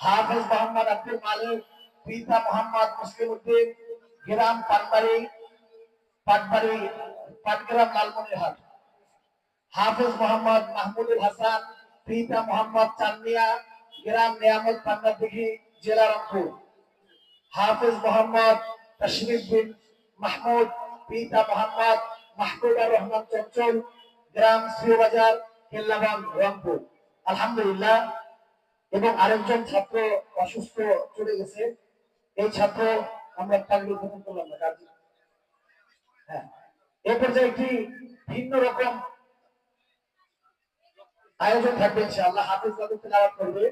হাফেজ মোহাম্মদ আব্দুল মালিক, পিতা মোহাম্মদ মুসলিম উদ্দিন, গ্রাম পাটবাড়ি পাটবাড়ি, পাটগ্রাম লালমনিরহাট। হাফেজ মোহাম্মদ মাহমুদুল হাসান, পিতা মোহাম্মদ চান্দিয়া গ্রাম নিয়ামত পান্নাদিঘি জেলা রংপুর। হাফেজ মোহাম্মদ তশরিফ বিন মাহমুদ, পিতা মোহাম্মদ মাহবুবুর রহমান চঞ্চল, গ্রাম শ্রীবাজার কেল্লাবান রংপুর। আলহামদুলিল্লাহ এবং আরেকজন ছাত্র অসুস্থ চলে গেছে, এই ছাত্র আমরা পাগড়ি গ্রহণ করলাম না, কাজী। হ্যাঁ। এ পর্যায়ে একটি ভিন্ন রকম আয়োজন থাকবে, ইনশাআল্লাহ। হাফিজ দাদু তেলাওয়াত করবে।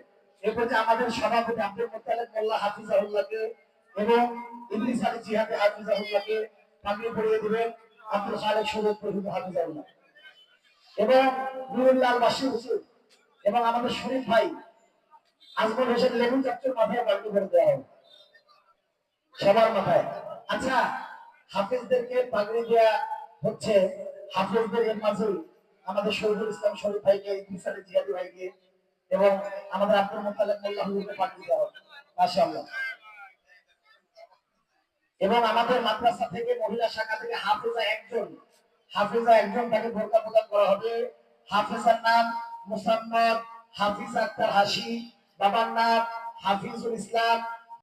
এরপর যে আমাদের সভাপতি আব্দুল মোত্তালেব, মোল্লা হাফিজাহুল্লাহকে এবং ইবলিস আলী জিহাদে হাফিজাহুল্লাহকে পাগড়ি পরিয়ে দিবেন আব্দুল খালেক সুরত প্রভৃতি হাফিজাহুল্লাহ এবং নুরুল্লাহ বাসি হুসুর এবং আমাদের শরীফ ভাই আজমল হোসেন লেবু মাথায় পাগড়ি করে দেওয়া হবে। সবার মাথায়। আচ্ছা হাফিজদেরকে পাগড়ি দেওয়া হচ্ছে হাফিজদের মাঝে আমাদের শহীদুল ইসলাম শরীফ ভাইকে জিয়াদি ভাইকে এবং আমাদের আব্দুল মোতালেব দেওয়া হবে এবং আমাদের মাদ্রাসা থেকে মহিলা শাখা থেকে হাফিজা একজন। হাফিজা একজন তাকে বোরকা প্রদান করা হবে। হাফিজার নাম মুসাম্মদ হাফিজ আক্তার হাসি নাম হাফিজুল ইসলাম